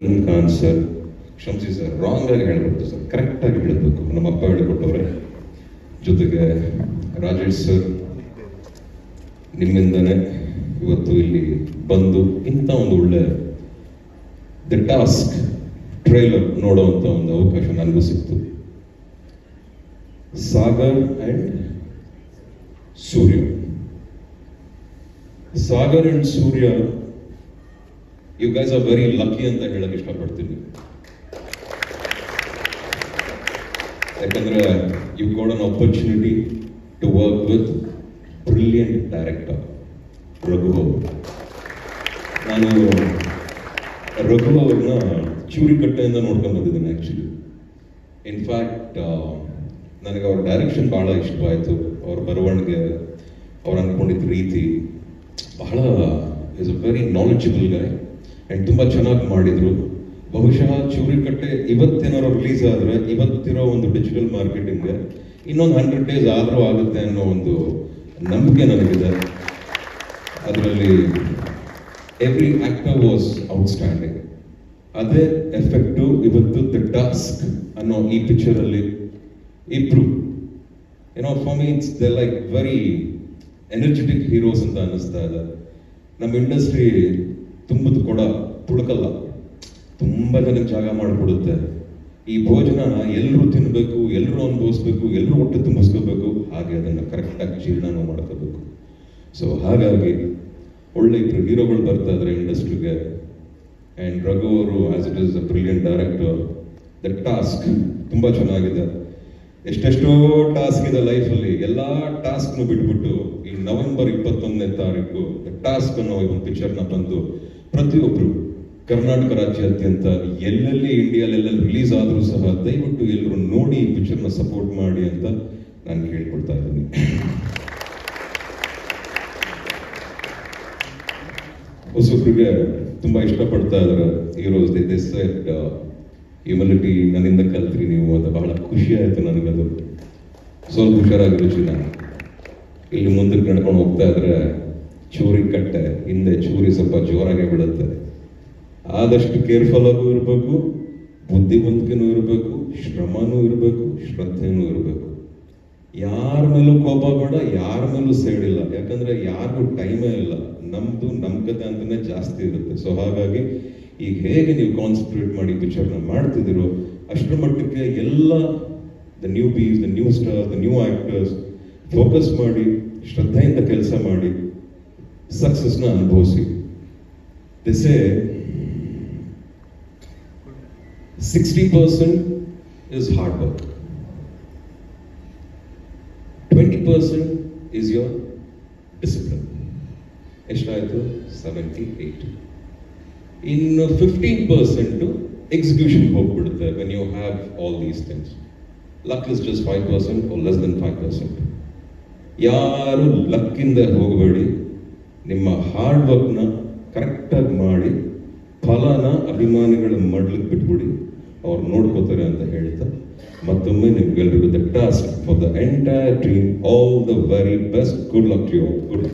Khan sir ಕ್ಷಮಿಸಿ sir wrong ಆಗಿ ಹೇಳ್ಬಿಟ್ಟು ಸರ್ ಕರೆಕ್ಟ್ ಆಗಿ ಹೇಳಬೇಕು. ನಮ್ಮ ಅಪ್ಪ ಹೇಳಿಕೊಟ್ಟವ್ರೆ. ಜೊತೆಗೆ ರಾಜೇಶ್ ಸರ್ ನಿಮ್ಮಿಂದನೇ ಇವತ್ತು ಇಲ್ಲಿ ಬಂದು ಇಂಥ ಒಂದು ಒಳ್ಳೆ ದ ಟಾಸ್ಕ್ ಟ್ರೈಲರ್ ನೋಡೋವಂಥ ಒಂದು ಅವಕಾಶ ನನಗೂ ಸಿಕ್ತು. Sagar and Surya. Sagar and Surya you guys are very lucky ಅಂತ ಹೇಳಕ್ ಇಷ್ಟಪಡ್ತೀನಿ. ಯಾಕಂದ್ರೆ you got an opportunity to work with brilliant director Raghu ಅವರು ನಾನು ರಘು ಅವ್ರನ್ನ ಚೂರಿಕಟ್ಟೆಯಿಂದ ನೋಡ್ಕೊಂಡು ಬಂದಿದ್ದೀನಿ ಆ್ಯಕ್ಚುಲಿ ಇನ್ಫ್ಯಾಕ್ಟ್ ನನಗೆ ಅವ್ರ ಡೈರೆಕ್ಷನ್ ಭಾಳ ಇಷ್ಟವಾಯಿತು. ಅವ್ರ ಬರವಣಿಗೆ, ಅವ್ರು ಅಂದ್ಕೊಂಡಿದ್ದ ರೀತಿ. ಬಹಳ is a very knowledgeable guy and ತುಂಬ ಚೆನ್ನಾಗಿ ಮಾಡಿದರು. ಬಹುಶಃ ಚೂರಿಕಟ್ಟೆ ಇವತ್ತೇನಾರು ರಿಲೀಸ್ ಆದರೆ ಇವತ್ತಿರೋ ಒಂದು ಡಿಜಿಟಲ್ ಮಾರ್ಕೆಟಿಂಗ್ಗೆ ಇನ್ನೊಂದು ಹಂಡ್ರೆಡ್ ಡೇಸ್ ಆದರೂ ಆಗುತ್ತೆ ಅನ್ನೋ ಒಂದು ನಂಬಿಕೆ ನನಗಿದೆ. ಅದರಲ್ಲಿ ಎವ್ರಿ ಆಕ್ಟರ್ ವಾಸ್ ಔಟ್ಸ್ಟ್ಯಾಂಡಿಂಗ್ ಅದೇ ಎಫೆಕ್ಟು ಇವತ್ತು ದ ಟಾಸ್ಕ್ ಅನ್ನೋ ಈ ಪಿಕ್ಚರಲ್ಲಿ ಇಬ್ರು. ಏನೋ for me it's the like very energetic heroes ಅಂತ ಅನ್ನಿಸ್ತಾ ಇದೆ. ನಮ್ಮ ಇಂಡಸ್ಟ್ರಿ ತುಂಬದ ಕೊಡ ತುಳುಕಲ್ಲ ತುಂಬ ಜನಕ್ಕೆ ಜಾಗ ಮಾಡಿಕೊಡುತ್ತೆ. ಈ ಭೋಜನ ಎಲ್ಲರೂ ತಿನ್ನಬೇಕು ಎಲ್ಲರೂ ಅನುಭವಿಸ್ಬೇಕು ಎಲ್ಲರೂ ಹೊಟ್ಟೆ ತುಂಬಿಸ್ಕೋಬೇಕು, ಹಾಗೆ ಅದನ್ನು ಕರೆಕ್ಟಾಗಿ ಜೀರ್ಣನೂ ಮಾಡ್ಕೋಬೇಕು. ಸೊ ಹಾಗಾಗಿ ಒಳ್ಳೆ ಇಬ್ಬರು ಹೀರೋಗಳು ಬರ್ತಾ ಇದ್ದಾರೆ ಇಂಡಸ್ಟ್ರಿಗೆ. ಆ್ಯಂಡ್ ರಘು ಅವರು as it is a brilliant director the task ತುಂಬ ಚೆನ್ನಾಗಿದೆ. ಎಷ್ಟೆಷ್ಟೋ ಟಾಸ್ಕ್ ಇದೆ ಲೈಫಲ್ಲಿ ಎಲ್ಲ ಟಾಸ್ಕ್ನು ಬಿಟ್ಬಿಟ್ಟು ಈ ನವೆಂಬರ್ ಇಪ್ಪತ್ತೊಂದನೇ ತಾರೀಕು ದ ಟಾಸ್ಕ್ ಅನ್ನೋ ಒಂದು ಪಿಕ್ಚರ್ನ ಬಂದು ಪ್ರತಿಯೊಬ್ಬರು ಕರ್ನಾಟಕ ರಾಜ್ಯಾದ್ಯಂತ ಎಲ್ಲೆಲ್ಲಿ ಇಂಡಿಯಾಲೆಲ್ಲ ರಿಲೀಸ್ ಆದರೂ ಸಹ ದಯವಿಟ್ಟು ಎಲ್ಲರೂ ನೋಡಿ ಈ ಪಿಕ್ಚರ್ನ ಸಪೋರ್ಟ್ ಮಾಡಿ ಅಂತ ನಾನು ಕೇಳ್ಕೊಳ್ತಾ ಇದ್ದೀನಿ. ಹೊಸಬ್ರಿಗೆ ತುಂಬ ಇಷ್ಟಪಡ್ತಾ ಇದ್ದಾರೆ ಹೀರೋಸ್ ದಿ ಸೆಟ್ ಹ್ಯೂಮಿಲಿಟಿ ನನ್ನಿಂದ ಕಲ್ತ್ರಿ ನೀವು ಅಂತ ಬಹಳ ಖುಷಿ ಆಯಿತು ನನಗದು. ಸ್ವಲ್ಪ ಹುಷಾರಾಗಿರೋ ಚಿನ್ನ ಇಲ್ಲಿ ಮುಂದಕ್ಕೆ ನಡ್ಕೊಂಡು ಹೋಗ್ತಾ ಇದ್ರೆ ಚೂರಿ ಕಟ್ಟೆ, ಹಿಂದೆ ಚೂರಿ ಸ್ವಲ್ಪ ಜೋರಾಗೆ ಬೀಳುತ್ತೆ. ಆದಷ್ಟು ಕೇರ್ಫುಲ್ ಆಗೂ ಇರಬೇಕು, ಬುದ್ಧಿವಂತಿಕೆನೂ ಇರಬೇಕು, ಶ್ರಮನೂ ಇರಬೇಕು, ಶ್ರದ್ಧೆನೂ ಇರಬೇಕು. ಯಾರ ಮೇಲೂ ಕೋಪ ಬೇಡ, ಯಾರ ಮೇಲೂ ಸೇಡಿಲ್ಲ ಯಾಕಂದ್ರೆ ಯಾರಿಗೂ ಟೈಮೇ ಇಲ್ಲ. ನಮ್ದು ನಮ್ ಕತೆ ಅಂತಾನೆ ಜಾಸ್ತಿ ಇರುತ್ತೆ. ಸೊ ಹಾಗಾಗಿ ಈಗ ಹೇಗೆ ನೀವು ಕಾನ್ಸಂಟ್ರೇಟ್ ಮಾಡಿ ಪಿಕ್ಚರ್ನ ಮಾಡ್ತಿದ್ದೀರೋ, ಅಷ್ಟರ ಮಟ್ಟಕ್ಕೆ ಎಲ್ಲ the newbies the new star the new actors focus ಮಾಡಿ, ಶ್ರದ್ಧೆಯಿಂದ ಕೆಲಸ ಮಾಡಿ ಸಕ್ಸಸ್ನ ಅನುಭವಿಸಿ. ದಿಸೆ sixty percent is hard work twenty percent is your discipline ಎಷ್ಟಾಯಿತು ಸೆವೆಂಟಿ ಏಯ್ಟ್ ಇನ್ನು ಫಿಫ್ಟೀನ್ ಪರ್ಸೆಂಟು ಎಕ್ಸಿಕ್ಯೂಷನ್ ಹೋಗ್ಬಿಡುತ್ತೆ when you have all these things luck is just five percent or less than five percent ಯಾರು ಲಕ್ಕಿಂದ ಹೋಗಬೇಡಿ, ನಿಮ್ಮ hard ವರ್ಕ್ನ ಕರೆಕ್ಟಾಗಿ ಮಾಡಿ, ಫಲನ ಅಭಿಮಾನಿಗಳ ಮಡ್ಲಿಗೆ ಬಿಟ್ಬಿಡಿ. ಅವ್ರು ನೋಡ್ಕೋತಾರೆ ಅಂತ ಹೇಳ್ತಾ ಮತ್ತೊಮ್ಮೆ ನಿಮ್ಗೆಲ್ರಿಗೂ the task for the entire team all the very best good luck you good